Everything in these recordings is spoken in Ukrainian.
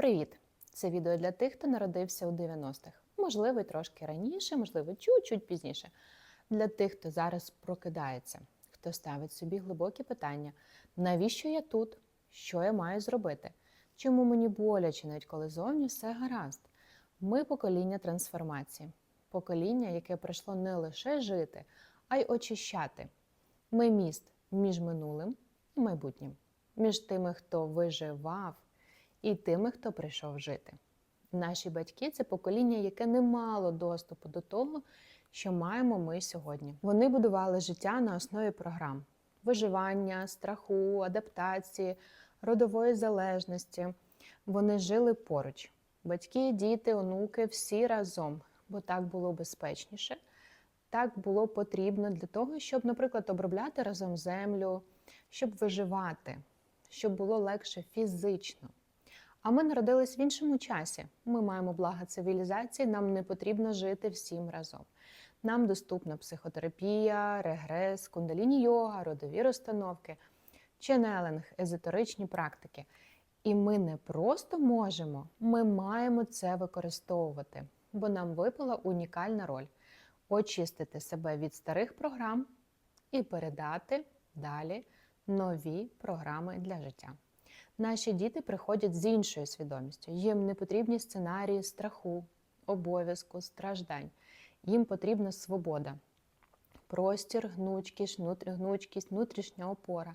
Привіт! Це відео для тих, хто народився у 90-х. Можливо, трошки раніше, можливо, чуть-чуть пізніше. Для тих, хто зараз прокидається, хто ставить собі глибокі питання: навіщо я тут? Що я маю зробити? Чому мені боляче, навіть коли зовні все гаразд? Ми покоління трансформації, покоління, яке прийшло не лише жити, а й очищати. Ми міст між минулим і майбутнім, між тими, хто виживав, і тими, хто прийшов жити. Наші батьки це покоління, яке не мало доступу до того, що маємо ми сьогодні. Вони будували життя на основі програм виживання, страху, адаптації, родової залежності. Вони жили поруч. Батьки, діти, онуки всі разом, бо так було безпечніше. Так було потрібно для того, щоб, наприклад, обробляти разом землю, щоб виживати, щоб було легше фізично. А ми народились в іншому часі. Ми маємо блага цивілізації, нам не потрібно жити всім разом. Нам доступна психотерапія, регрес, кундаліні йога, родові розстановки, ченелинг, езотеричні практики. І ми не просто можемо, ми маємо це використовувати, бо нам випала унікальна роль очистити себе від старих програм і передати далі нові програми для життя. Наші діти приходять з іншою свідомістю. Їм не потрібні сценарії страху, обов'язку, страждань. Їм потрібна свобода, простір, гнучкість, гнучкість, внутрішня опора,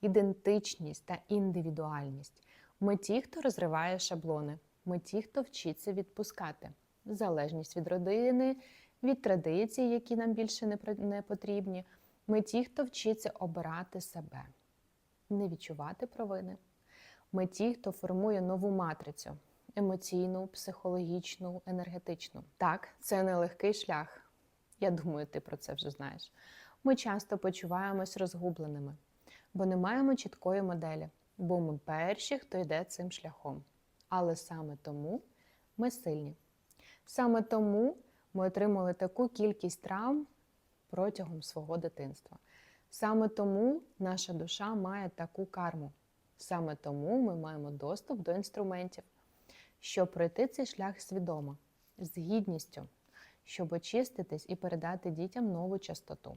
ідентичність та індивідуальність. Ми ті, хто розриває шаблони. Ми ті, хто вчиться відпускати залежність від родини, від традицій, які нам більше не потрібні. Ми ті, хто вчиться обирати себе, не відчувати провини. Ми ті, хто формує нову матрицю емоційну, психологічну, енергетичну. Так, це нелегкий шлях. Я думаю, ти про це вже знаєш. Ми часто почуваємось розгубленими, бо не маємо чіткої моделі, бо ми перші, хто йде цим шляхом. Але саме тому ми сильні. Саме тому ми отримали таку кількість травм протягом свого дитинства. Саме тому наша душа має таку карму. Саме тому ми маємо доступ до інструментів, щоб пройти цей шлях свідомо, з гідністю, щоб очиститись і передати дітям нову частоту.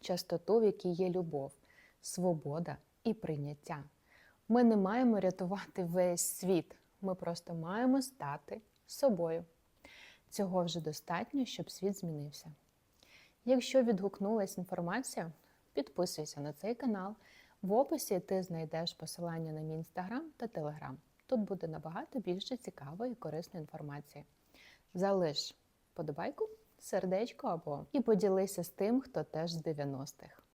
Частоту, в якій є любов, свобода і прийняття. Ми не маємо рятувати весь світ, ми просто маємо стати собою. Цього вже достатньо, щоб світ змінився. Якщо відгукнулась інформація, підписуйся на цей канал. В описі ти знайдеш посилання на мій інстаграм та телеграм. Тут буде набагато більше цікавої і корисної інформації. Залиш подобайку, сердечко або і поділися з тим, хто теж з 90-х.